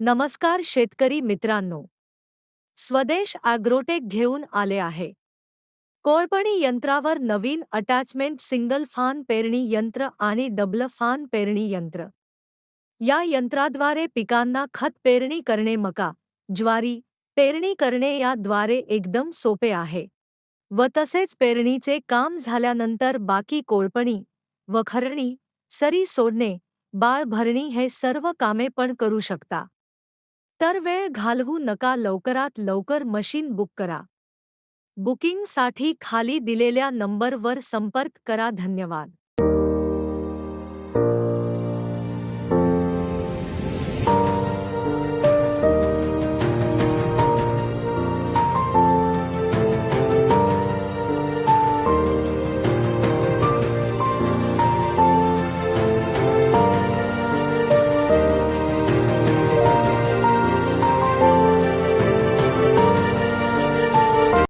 नमस्कार शेतकरी मित्रांनो. स्वदेश ॲग्रोटेक घेऊन आले आहे. कोळपणी यंत्रावर नवीन अटॅचमेंट सिंगल फान पेरणी यंत्र आणि डबल फान पेरणी यंत्र. या यंत्राद्वारे पिकांना खत पेरणी करणे मका ज्वारी पेरणी करणे याद्वारे एकदम सोपे आहे. व तसेच पेरणीचे काम झाल्यानंतर बाकी कोळपणी वखरणी सरी सोडणे बाळ भरणी हे सर्व कामे पण करू शकता. तर वेळ घालवू नका लवकरात लवकर मशीन बुक करा. बुकिंगसाठी खाली दिलेल्या नंबरवर संपर्क करा. धन्यवाद.